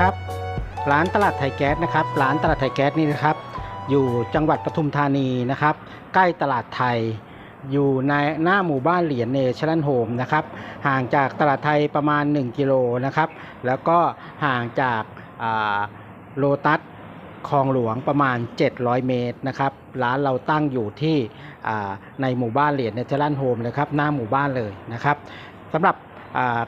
ครับ ร้านตลาดไทยแก๊สนะครับ ร้านตลาดไทยแก๊สนี่นะครับ อยู่จังหวัดปทุมธานีนะครับ ใกล้ตลาดไทย อยู่ในหน้าหมู่บ้านเหรียญเนชั่นโฮมนะครับ ห่างจากตลาดไทยประมาณ 1 กิโลนะครับ แล้วก็ห่างจากโลตัสคลองหลวงประมาณ 700 เมตรนะครับ ร้านเราตั้งอยู่ที่ในหมู่บ้านเหรียญเนชั่นแนลโฮมเลยครับ หน้าหมู่บ้านเลยนะครับสำหรับ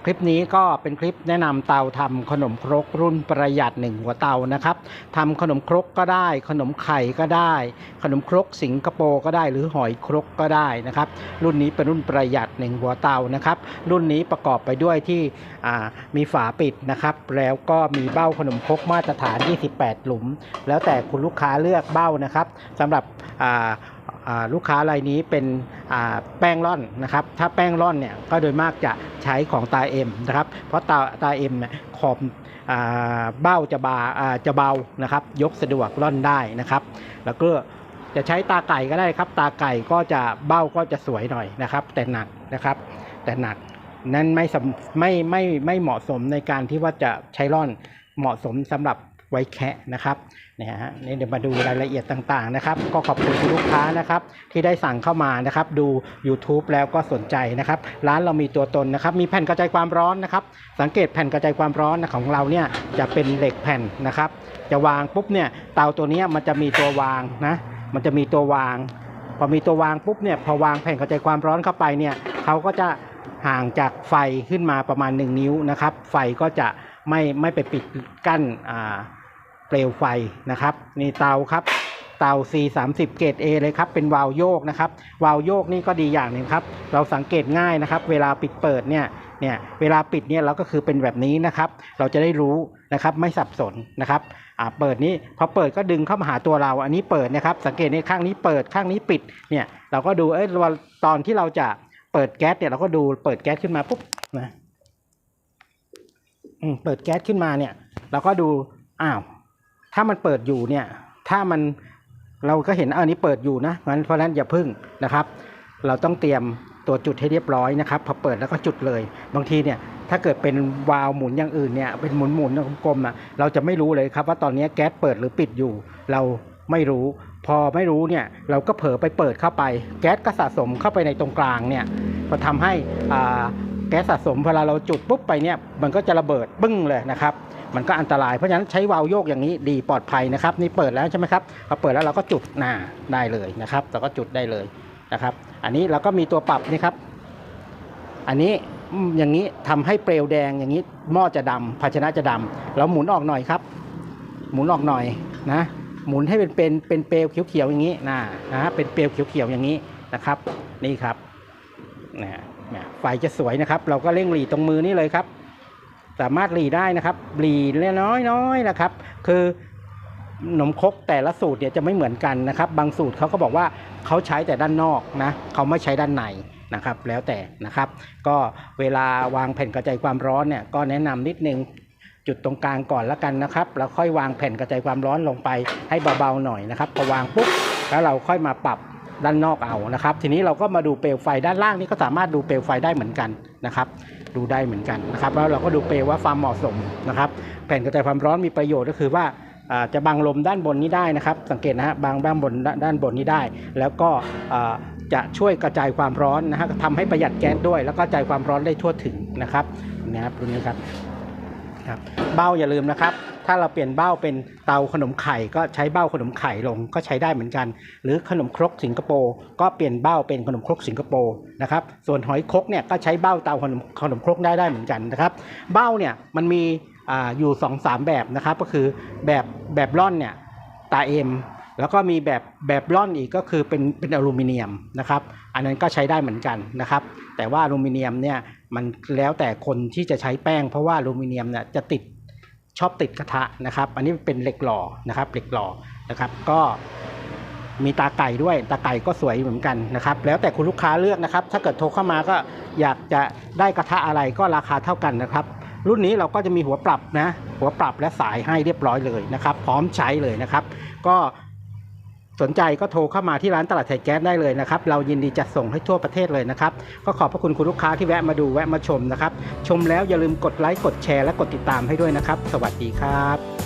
คลิปนี้ก็เป็นคลิปแนะนำเตาทำขนมครกรุ่นประหยัดหนึ่งหัวเตานะครับทำขนมครกก็ได้ ขนมไข่ก็ได้ ขนมครกสิงคโปร์ก็ได้ หรือหอยครกก็ได้นะครับ รุ่นนี้เป็นรุ่นประหยัดหนึ่งหัวเตานะครับ รุ่นนี้ประกอบไปด้วยที่มีฝาปิดนะครับ แล้วก็มีเบ้าขนมครกมาตรฐาน 28 หลุม แล้วแต่คุณลูกค้าเลือกเบ้านะครับสำหรับ ลูกค้ารายนี้เป็นแป้งร่อนนะครับถ้าแป้งร่อนเนี่ยก็โดยมากจะใช้ของตาเอ็มนะครับเพราะตาตาเอ็มเนี่ยขอบเบ้าจะบาจะเบานะครับยกสะดวกร่อนได้นะครับ แล้วก็จะใช้ตาไก่ก็ได้ครับ ตาไก่ก็จะเบ้าก็จะสวยหน่อยนะครับ แต่หนักนะครับ แต่หนักนั้นไม่ไม่ไม่ไม่เหมาะสมในการที่ว่าจะใช้ร่อนเหมาะสมสำหรับ ไว้แคะนะครับเนี่ยฮะนี่เดี๋ยวมาดูรายละเอียดต่างๆนะครับ ก็ขอบคุณลูกค้านะครับ ที่ได้สั่งเข้ามานะครับ ดู YouTube แล้วก็สนใจนะครับ ร้านเรามีตัวตนนะครับ มีแผ่นกระจายความร้อนนะครับ สังเกตแผ่นกระจายความร้อนของเราเนี่ยจะเป็นเหล็กแผ่นนะครับ จะวางปุ๊บเนี่ยเตาตัวนี้มันจะมีตัววางนะมันจะมีตัววาง พอมีตัววางปุ๊บเนี่ยพอวางแผ่นกระจายความร้อนเข้าไปเนี่ยเขาก็จะห่างจากไฟขึ้นมาประมาณ 1 นิ้วนะครับ ไฟก็จะไม่ไม่ไปปิดกั้นอ่า เปลวไฟนะครับนี่เตาครับเตา C 3 0 เกรด A เลยครับ เป็นวาล์วโยกนะครับ วาล์วโยกนี่ก็ดีอย่างหนึ่งครับ เราสังเกตง่ายนะครับ เวลาปิดเปิดเนี่ยเนี่ยเวลาปิดเนี่ยเราก็คือเป็นแบบนี้นะครับ เราจะได้รู้นะครับไม่สับสนนะครับอ่าเปิดนี้พอเปิดก็ดึงเข้ามาหาตัวเรา อันนี้เปิดนะครับ สังเกตในข้างนี้เปิดข้างนี้ปิดเนี่ยเราก็ดูเอ้ยตอนที่เราจะเปิดแก๊สเนี่ยเราก็ดูเปิดแก๊สขึ้นมาปุ๊บนะเปิดแก๊สขึ้นมาเนี่ย เราก็ดูอ้าว ถ้ามันเปิดอยู่เนี่ยถ้ามันเราก็เห็นอันนี้เปิดอยู่นะงั้นเพราะฉะนั้นอย่าพึ่งนะครับ เราต้องเตรียมตัวจุดให้เรียบร้อยนะครับพอเปิดแล้วก็จุดเลย บางทีเนี่ยถ้าเกิดเป็นวาล์วหมุนอย่างอื่นเนี่ยเป็นหมุนหมุนๆกลมๆอะเราจะไม่รู้เลยครับว่าตอนนี้แก๊สเปิดหรือปิดอยู่ เราไม่รู้ พอไม่รู้เนี่ยเราก็เผลอไปเปิดเข้าไป แก๊สก็สะสมเข้าไปในตรงกลางเนี่ยก็ทำให้แก๊สสะสมเวลาเราจุดปุ๊บไปเนี่ยมันก็จะระเบิดปึ้งเลยนะครับ มันก็อันตราย เพราะฉะนั้นใช้วาล์วโยกอย่างนี้ดีปลอดภัยนะครับนี่เปิดแล้วใช่ไหมครับพอเปิดแล้วเราก็จุดหน้าได้เลยนะครับเราก็จุดได้เลยนะครับอันนี้เราก็มีตัวปรับนี่ครับ อันนี้อย่างนี้ทำให้เปลวแดงอย่างนี้หม้อจะดำภาชนะจะดำเราหมุนออกหน่อยครับ หมุนออกหน่อยนะหมุนให้เป็นเป็นเป็นเปลวเขียวๆอย่างนี้นะนะเป็นเปลวเขียวๆอย่างนี้นะครับ นี่ครับนะเนี่ยไฟจะสวยนะครับ เราก็เร่งหลีตรงมือนี่เลยครับ สามารถหลีได้นะครับหลีเล็กน้อยๆนะครับ คือขนมครกแต่ละสูตรเนี่ยจะไม่เหมือนกันนะครับ บางสูตรเขาก็บอกว่าเขาใช้แต่ด้านนอกนะเขาไม่ใช้ด้านในนะครับ แล้วแต่นะครับ ก็เวลาวางแผ่นกระจายความร้อนเนี่ยก็แนะนำนิดนึงจุดตรงกลางก่อนล้วกันนะครับ แล้วค่อยวางแผ่นกระจายความร้อนลงไปให้เบาๆหน่อยนะครับพอวางปุ๊บแล้วเราค่อยมาปรับ ด้านนอกเอานะครับ ทีนี้เราก็มาดูเปลวไฟด้านล่างนี่ก็สามารถดูเปลวไฟได้เหมือนกันนะครับ ดูได้เหมือนกันนะครับ แล้วเราก็ดูเปลวว่าความเหมาะสมนะครับ แผ่นกระจายความร้อนมีประโยชน์ก็คือว่าจะบังลมด้านบนนี้ได้นะครับ สังเกตนะฮะบังด้านบนด้านบนนี้ได้ แล้วก็จะช่วยกระจายความร้อนนะฮะทำให้ประหยัดแก๊สด้วย แล้วก็กระจายความร้อนได้ทั่วถึงนะครับนะครับตรงนี้ครับ ครับเบ้าอย่าลืมนะครับ ถ้าเราเปลี่ยนเบ้าเป็นเตาขนมไข่ก็ใช้เบ้าขนมไข่ลงก็ใช้ได้เหมือนกัน หรือขนมครกสิงคโปร์ก็เปลี่ยนเบ้าเป็นขนมครกสิงคโปร์นะครับส่วนหอยครกเนี่ยก็ใช้เบ้าเตาขนมขนมครกได้ได้เหมือนกันนะครับเบ้าเนี่ยมันมีออยู่2อสามแบบนะครับก็คือแบบแบบร่อนเนี่ยตาเอ็มแล้วก็มีแบบแบบร่อนอีกก็คือเป็นเป็นอลูมิเนียมนะครับ อันนั้นก็ใช้ได้เหมือนกันนะครับ แต่ว่าอลูมิเนียมเนี่ย มันแล้วแต่คนที่จะใช้แป้งเพราะว่าอลูมิเนียมเนี่ยจะติดชอบติดกระทะนะครับ อันนี้เป็นเหล็กหล่อนะครับเหล็กหล่อนะครับ ก็มีตาไก่ด้วยตาไก่ก็สวยเหมือนกันนะครับ แล้วแต่คุณลูกค้าเลือกนะครับ ถ้าเกิดโทรเข้ามาก็อยากจะได้กระทะอะไรก็ราคาเท่ากันนะครับ รุ่นนี้เราก็จะมีหัวปรับนะหัวปรับและสายให้เรียบร้อยเลยนะครับ พร้อมใช้เลยนะครับ ก็ สนใจก็โทรเข้ามาที่ร้านตลาดไทยแก๊สได้เลยนะครับ เรายินดีจัดส่งให้ทั่วประเทศเลยนะครับ ก็ขอบพระคุณคุณลูกค้าที่แวะมาดูแวะมาชมนะครับ ชมแล้วอย่าลืมกดไลค์กดแชร์และกดติดตามให้ด้วยนะครับ สวัสดีครับ